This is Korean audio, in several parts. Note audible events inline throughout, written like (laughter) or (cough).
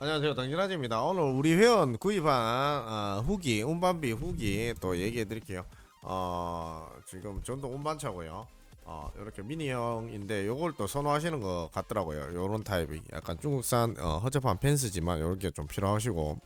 안녕하세요. 당진아지입니다. 오늘 우리 회원 구입한 어, 후기 운반비 후기 또 얘기해 드릴게요. 어 지금 전동 운반차고요. 어 이렇게 미니형인데 요걸 또 선호하시는 것 같더라고요. 요런 타입이 약간 중국산 어, 허접한 펜스지만 요렇게 좀 필요하시고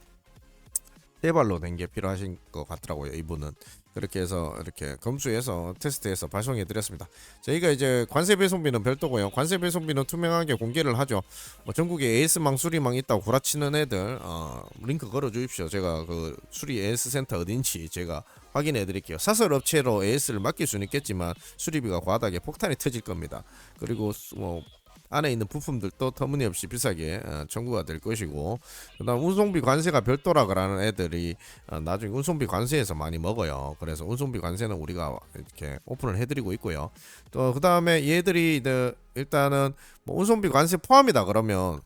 세발로 된 게 필요하신 것 같더라고요 이분은 그렇게 해서 이렇게 검수해서 테스트해서 발송해 드렸습니다. 저희가 이제 관세 배송비는 별도고요. 관세 배송비는 투명하게 공개를 하죠. 뭐 전국에 AS망 수리망 있다고 구라치는 애들 어, 링크 걸어 주십시오. 제가 그 수리 AS 센터 어딘지 제가 확인해 드릴게요. 사설 업체로 AS를 맡길 수는 있겠지만 수리비가 과다하게 폭탄이 터질 겁니다. 그리고 수- 뭐 안에 있는 부품들도 터무니없이 비싸게 어, 청구가 될 것이고 그다음 운송비 관세가 별도라고라는 애들이 어, 나중에 운송비 관세에서 많이 먹어요. 그래서 운송비 관세는 우리가 이렇게 오픈을 해드리고 있고요. 또 그다음에 얘들이 일단은 뭐 운송비 관세 포함이다 그러면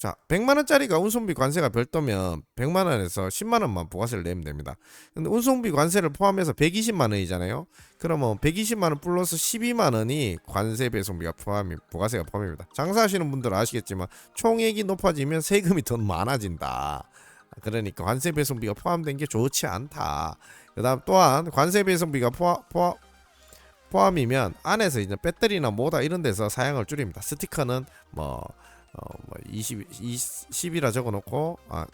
자 100만 원짜리가 운송비 관세가 별도면 100만 원에서 10만 원만 부가세를 내면 됩니다. 근데 운송비 관세를 포함해서 120만 원이잖아요. 그러면 120만 원 플러스 12만 원이 관세 배송비가 포함이 부가세가 포함입니다. 장사하시는 분들은 아시겠지만 총액이 높아지면 세금이 더 많아진다. 그러니까 관세 배송비가 포함된 게 좋지 않다. 그 다음 또한 관세 배송비가 포함, 포함 포함이면 안에서 이제 배터리나 뭐다 이런 데서 사양을 줄입니다. 스티커는 뭐, 어, 뭐 20, 20, 10이라 적어놓고 아,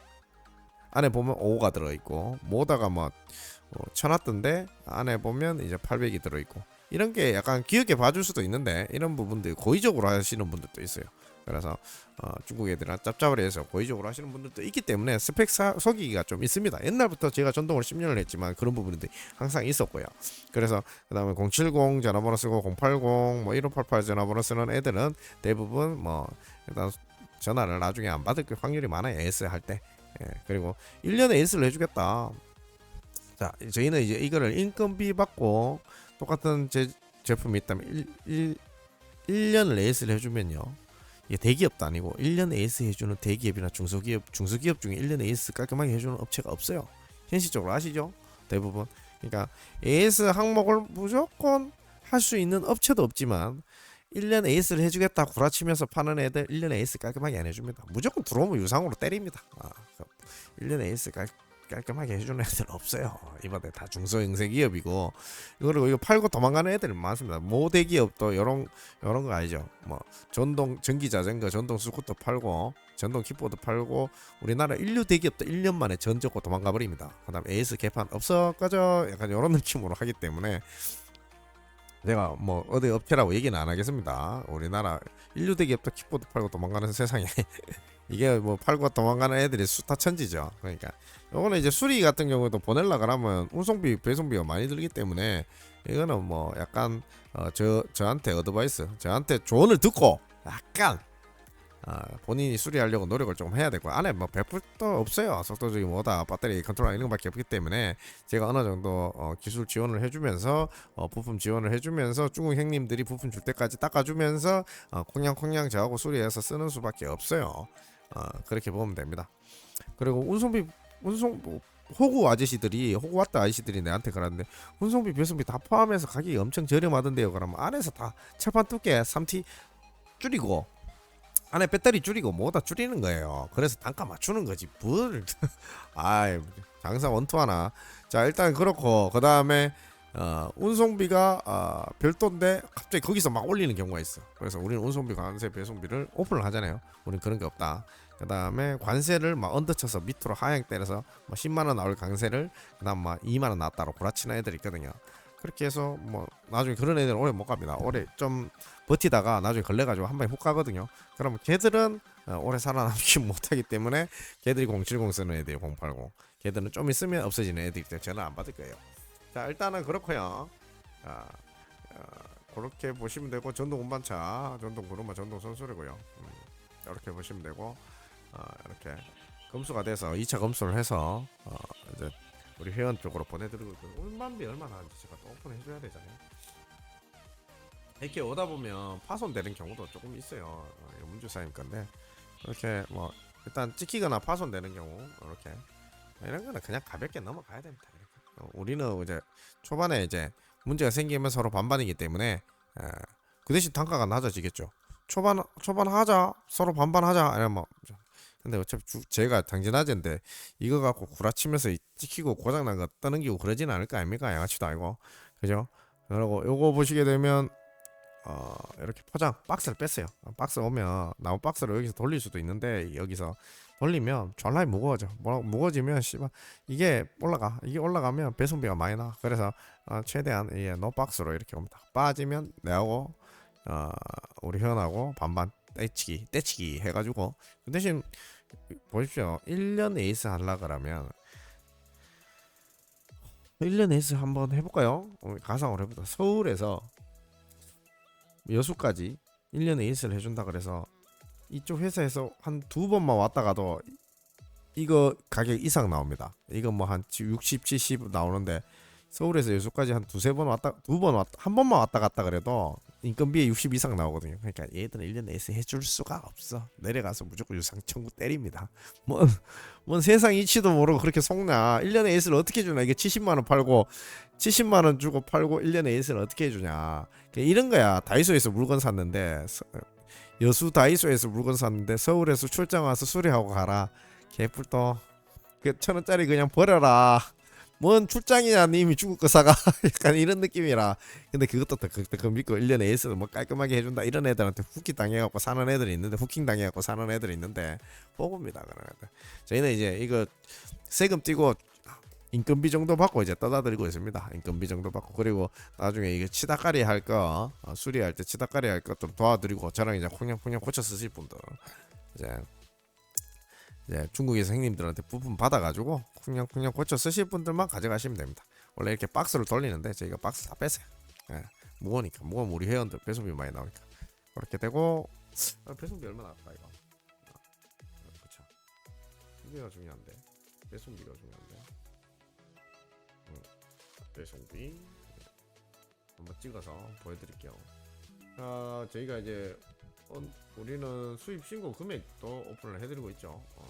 안에 보면 5가 들어있고 모다가 뭐 어, 쳐놨던데 안에 보면 이제 800이 들어있고 이런 게 약간 귀엽게 봐줄 수도 있는데 이런 부분들 고의적으로 하시는 분들도 있어요. 그래서 어, 중국 애들은 짭짭을 해서 고의적으로 하시는 분들도 있기 때문에 스펙 사, 속이기가 좀 있습니다. 옛날부터 제가 전동을 10년을 했지만 그런 부분들이 항상 있었고요. 그래서 그 다음에 070 전화번호 쓰고 080 뭐 1588 전화번호 쓰는 애들은 대부분 뭐 일단 전화를 나중에 안 받을 확률이 많아요. AS 할 때. 예, 그리고 1년에 AS를 해주겠다. 자, 저희는 이제 이거를 인건비 받고 똑같은 제, 제품이 있다면 1, 1, 1년을 AS를 해주면요. 이게 대기업도 아니고 1년 AS 해주는 대기업이나 중소기업, 중소기업 중에 1년 AS 깔끔하게 해주는 업체가 없어요. 현실적으로 아시죠? 대부분. 그러니까 AS 항목을 무조건 할 수 있는 업체도 없지만 1년 에이스를 해주겠다 구라치면서 파는 애들 1년 에이스 깔끔하게 안 해줍니다. 무조건 들어오면 유상으로 때립니다. 아, 1년 에이스 깔, 깔끔하게 해주는 애들 없어요. 이번에 다 중소형세 기업이고 그리고 이거 팔고 도망가는 애들이 많습니다. 모대 기업도 이런 이런 거 아니죠. 뭐 전동 전기 자전거, 전동 스쿠터 팔고 전동 킥보드 팔고 우리나라 인류 대기업도 1년 만에 전적고 도망가 버립니다. 그다음 에이스 개판 없어 꺼져 약간 이런 느낌으로 하기 때문에 제가 뭐 어디 업체라고 얘기는 안 하겠습니다. 우리나라 인류 대기업도 킥보드 팔고 도망가는 세상에 (laughs) 이게 뭐 팔고 도망가는 애들이 수타 천지죠. 그러니까 요거는 이제 수리 같은 경우도 보낼라 그러면 운송비 배송비가 많이 들기 때문에 이거는 뭐 약간 어, 저 저한테 어드바이스 저한테 조언을 듣고 약간 아, 본인이 수리하려고 노력을 좀 해야 되고 안에 뭐 100%도 없어요. 속도적인 뭐다 배터리 컨트롤 이런 것밖에 없기 때문에 제가 어느 정도 어, 기술 지원을 해주면서 어, 부품 지원을 해주면서 중국 형님들이 부품 줄 때까지 닦아주면서 어, 콩냥콩냥 저하고 수리해서 쓰는 수밖에 없어요. 어, 그렇게 보면 됩니다. 그리고 운송비 운송 뭐, 호구 아저씨들이 호구 왔다 아저씨들이 내한테 그러는데 운송비 배송비 다 포함해서 가격이 엄청 저렴하던데요. 그러면 안에서 다 철판 두께 3T 줄이고 안에 배터리 줄이고 뭐다 줄이는 거예요. 그래서 단가 맞추는 거지. 뭘? (laughs) 아이 장사 원투 하나. 자 일단 그렇고 그 다음에 어, 운송비가 어, 별도인데 갑자기 거기서 막 올리는 경우가 있어. 그래서 우리는 운송비 관세 배송비를 오픈을 하잖아요. 우리는 그런 게 없다. 그 다음에 관세를 막 언더쳐서 밑으로 하향 때려서 뭐 10만 원 나올 관세를 그다음 막 2만 원 놨다로 구라치는 애들이 있거든요. 그렇게 해서 뭐 나중에 그런 애들은 오래 못 갑니다. 오래 좀 버티다가 나중에 걸려가지고 한 방에 훅 가거든요. 그러면 걔들은 어, 오래 살아남지 (laughs) 못하기 때문에 걔들이 070 쓰는 애들이 080. 걔들은 좀 있으면 없어지는 애들이기 때문에 전화 안 받을 거예요. 자 일단은 그렇고요. 자, 어, 그렇게 보시면 되고 전동 운반차, 전동 구르마, 전동 선수리고요. 음, 이렇게 보시면 되고 어, 이렇게 검수가 돼서 2차 검수를 해서 어, 우리 회원 쪽으로 보내드리고 있고 운반비 얼마나 하는지 제가 또 오픈해줘야 되잖아요. 이렇게 오다 보면 파손되는 경우도 조금 있어요. 어, 문주사님 건데 이렇게 뭐 일단 찍히거나 파손되는 경우 이렇게 이런 거는 그냥 가볍게 넘어가야 됩니다. 이렇게. 어, 우리는 이제 초반에 이제 문제가 생기면 서로 반반이기 때문에 에, 그 대신 단가가 낮아지겠죠. 초반 초반 하자 서로 반반하자 이러면 뭐 근데 어차피 주, 제가 당진화제인데 이거 갖고 구라치면서 이- 찍히고 고장난 거 떠넘기고 그러진 않을 거 아닙니까? 양아치도 아니고. 그죠? 그리고 요거 보시게 되면 어 이렇게 포장 박스를 뺐어요. 어, 박스 오면 나무 박스를 여기서 돌릴 수도 있는데 여기서 돌리면 졸라 무거워져. 뭐, 무거워지면 씨발 이게 올라가. 이게 올라가면 배송비가 많이 나. 그래서 어, 최대한 이게 노박스로 이렇게 옵니다 빠지면 내하고 어, 우리 현하고 반반 떼치기 떼치기 해가지고. 그 대신 보십시오 1년 에이스 하려 그러면 1년 에이스 한번 해볼까요? 어, 가상으로 해보자 서울에서 여수까지 1년 에이스를 해준다 그래서 이쪽 회사에서 한 두 번만 왔다 가도 이거 가격 이상 나옵니다. 이거 뭐 한 60, 70 나오는데 서울에서 여수까지 한 두세 번 왔다 두 번 왔다 한 번만 왔다 갔다 그래도 인건비에 60 이상 나오거든요. 그러니까 얘들은 1년 에이스 해줄 수가 없어. 내려가서 무조건 유상 청구 때립니다. 뭔, 뭔 세상 이치도 모르고 그렇게 속나. 1년에 에이스를 어떻게 주나. 이게 70만 원 팔고 70만 원 주고 팔고 1년에 에이스를 어떻게 해주냐. 그냥 이런 거야. 다이소에서 물건 샀는데 서- 여수 다이소에서 물건 샀는데 서울에서 출장 와서 수리하고 가라. 개뿔도 그 천 원짜리 그냥 버려라. 뭔 출장이냐 님이 죽을 거 사가 약간 이런 느낌이라. 근데 그것도 더 그때 그 믿고 1년에 에이스 뭐 깔끔하게 해준다 이런 애들한테 후킹 당해갖고 사는 애들이 있는데 후킹 당해갖고 사는 애들이 있는데 보고입니다 그런 애들. 저희는 이제 이거 세금 띄고 인건비 정도 받고 이제 떠다드리고 있습니다. 인건비 정도 받고. 그리고 나중에 이게 치다까리 할거 어, 수리할 때 치다까리 할 것 좀 도와드리고 저랑 이제 콩냥콩냥 고쳐 쓰실 분들. 이제 이제 중국에서 형님들한테 부품 받아가지고 쿵냥쿵냥 고쳐 쓰실 분들만 가져가시면 됩니다. 원래 이렇게 박스를 돌리는데 저희가 박스 다 뺐어요. 예, 무거우니까 무거우면 우리 회원들 배송비 많이 나오니까 그렇게 되고 아, 배송비 얼마나 아까 이거 아, 그쵸 이게가 중요한데 배송비가 중요한데 음, 배송비 한번 찍어서 보여드릴게요. 아 저희가 이제 어, 우리는 수입 신고 금액도 오픈을 해드리고 있죠. 어,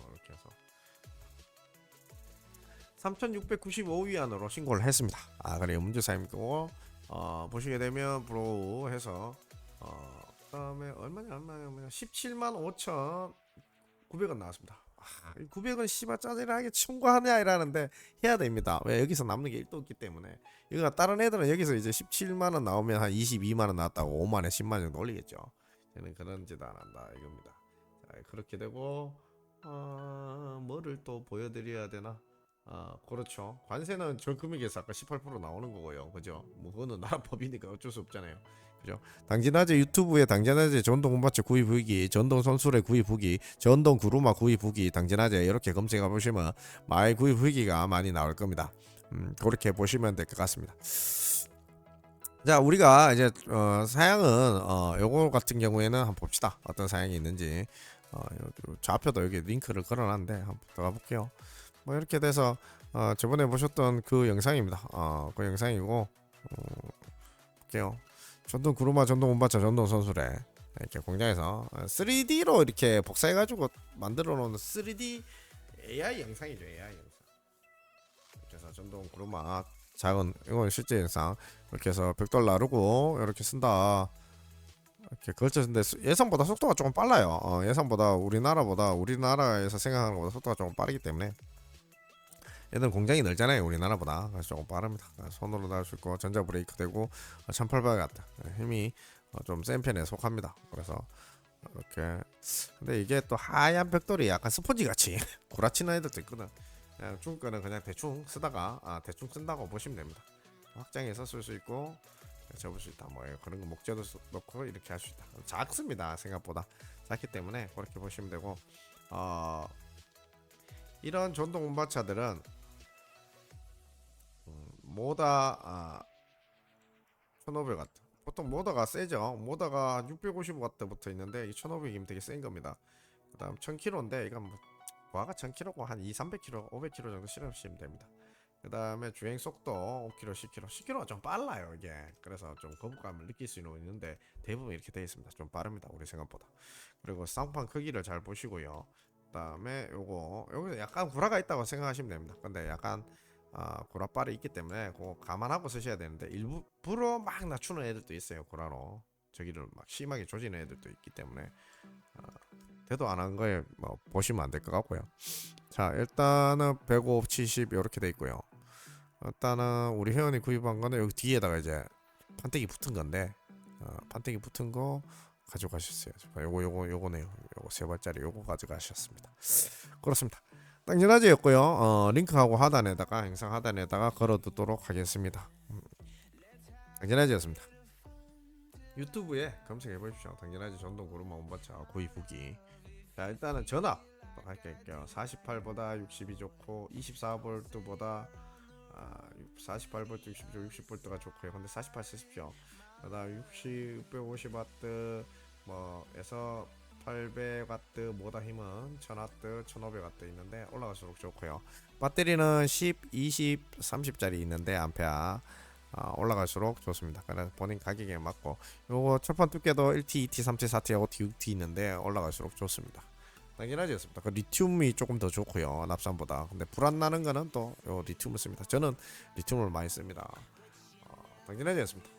3,695위 안으로 신고를 했습니다. 아 그래요 문제 사임이고 어, 보시게 되면 브로우 해서 어, 그다음에 얼마냐 얼마냐 얼마냐 17만 5천 900원 나왔습니다. 아, 900원 씨발 짜증나게 청구하냐 이라는데 해야 됩니다. 왜 여기서 남는 게 1도 없기 때문에 이거 다른 애들은 여기서 이제 17만 원 나오면 한 22만 원 나왔다고 5만 원 10만 원 정도 올리겠죠. 저는 그런 짓 안 한다 이겁니다. 자, 그렇게 되고 어, 뭐를 또 보여드려야 되나? 아 그렇죠. 관세는 전 금액에서 아까 18% 나오는 거고요. 그죠? 뭐 그거는 나라 (laughs) 법이니까 어쩔 수 없잖아요. 그죠? 당진아재 유튜브에 당진아재 전동 운바체 구입 후기, 전동 선술의 구입 후기, 전동 구루마 구입 후기, 당진아재 이렇게 검색해 보시면 마의 구입 후기가 많이 나올 겁니다. 음, 그렇게 보시면 될 것 같습니다. 자, 우리가 이제 어, 사양은 어, 요거 같은 경우에는 한번 봅시다. 어떤 사양이 있는지. 어, 좌표도 여기 링크를 걸어놨는데 한번 들어가 볼게요. 뭐 이렇게 돼서 어, 저번에 보셨던 그 영상입니다. 어, 그 영상이고 어, 볼게요. 전동 구루마, 전동 운바차, 전동 선수래 이렇게 공장에서 3D로 이렇게 복사해가지고 만들어 놓은 3D AI 영상이죠. AI 영상. 그래서 전동 구루마 작은 이건 실제 영상 이렇게 해서 벽돌 나르고 이렇게 쓴다. 이렇게 걸쳐는데 예상보다 속도가 조금 빨라요. 어, 예상보다 우리나라보다 우리나라에서 생각하는 것보다 속도가 조금 빠르기 때문에 얘는 공장이 넓잖아요. 우리나라보다 그래서 조금 빠릅니다. 어, 손으로 달수 있고 전자 브레이크 되고 1800 같다. 예, 힘이 어, 좀센 편에 속합니다. 그래서 이렇게 근데 이게 또 하얀 벽돌이 약간 스펀지 같이 (laughs) 구라치는 애들도 있거든. 그냥 중국 거는 그냥 대충 쓰다가 아 대충 쓴다고 보시면 됩니다. 확장해서 쓸 수 있고 접을 수 있다. 뭐 그런 거 목재도 쓰- 넣고 이렇게 할 수 있다. 작습니다. 생각보다 작기 때문에 그렇게 보시면 되고 어 이런 전동 운바차들은 음, 모다 아, 1500W 보통 모다가 세죠. 모다가 650W부터 있는데 이 1500이면 되게 센 겁니다. 그 다음 1000km인데 이건 뭐 과가 1000km고 한 2, 300km, 500km 정도 실으시면 됩니다. 그 다음에 주행 속도 5km, 10km, 10km가 좀 빨라요 이게. 그래서 좀 거부감을 느낄 수는 있는데 대부분 이렇게 되어 있습니다. 좀 빠릅니다 우리 생각보다. 그리고 쌍판 크기를 잘 보시고요. 그 다음에 요거 여기 약간 구라가 있다고 생각하시면 됩니다. 근데 약간 아, 구라빨이 있기 때문에 그거 감안하고 쓰셔야 되는데 일부러 막 낮추는 애들도 있어요 구라로 저기를 막 심하게 조지는 애들도 있기 때문에 아, 대도 안 한 거에 뭐 보시면 안 될 것 같고요. 자 일단은 105, 70 이렇게 돼 있고요. 일단은 우리 회원이 구입한 거는 여기 뒤에다가 이제 판때기 붙은 건데 어, 판때기 붙은 거 가져가셨어요. 자, 요거 요거 요거네요. 요거 세 발짜리 요거 가져가셨습니다. 그렇습니다. 당진아재였고요. 어, 링크하고 하단에다가 행상 하단에다가 걸어두도록 하겠습니다. 음, 당진아재였습니다. 유튜브에 검색해 보십시오. 당진아재 전동 구르마 온바차 구입 후기. 자 일단은 전압 할게요. 48보다 60이 좋고 24V보다 아, 48V, 60V, 60V가 좋고요. 근데 48 쓰십시오. 그다음 60, 650W 뭐에서 800W 모다 힘은 1000W, 1500W 있는데 올라갈수록 좋고요. 배터리는 10, 20, 30짜리 있는데 암페아 아, 올라갈수록 좋습니다. 그래서 본인 가격에 맞고 요거 철판 두께도 1T, 2T, 3T, 4T하고 T6T 있는데 올라갈수록 좋습니다. 당연하지였습니다. 그 리튬이 조금 더 좋고요. 납산보다. 근데 불안 나는 거는 또 요 리튬을 씁니다. 저는 리튬을 많이 씁니다. 어, 당연하지였습니다.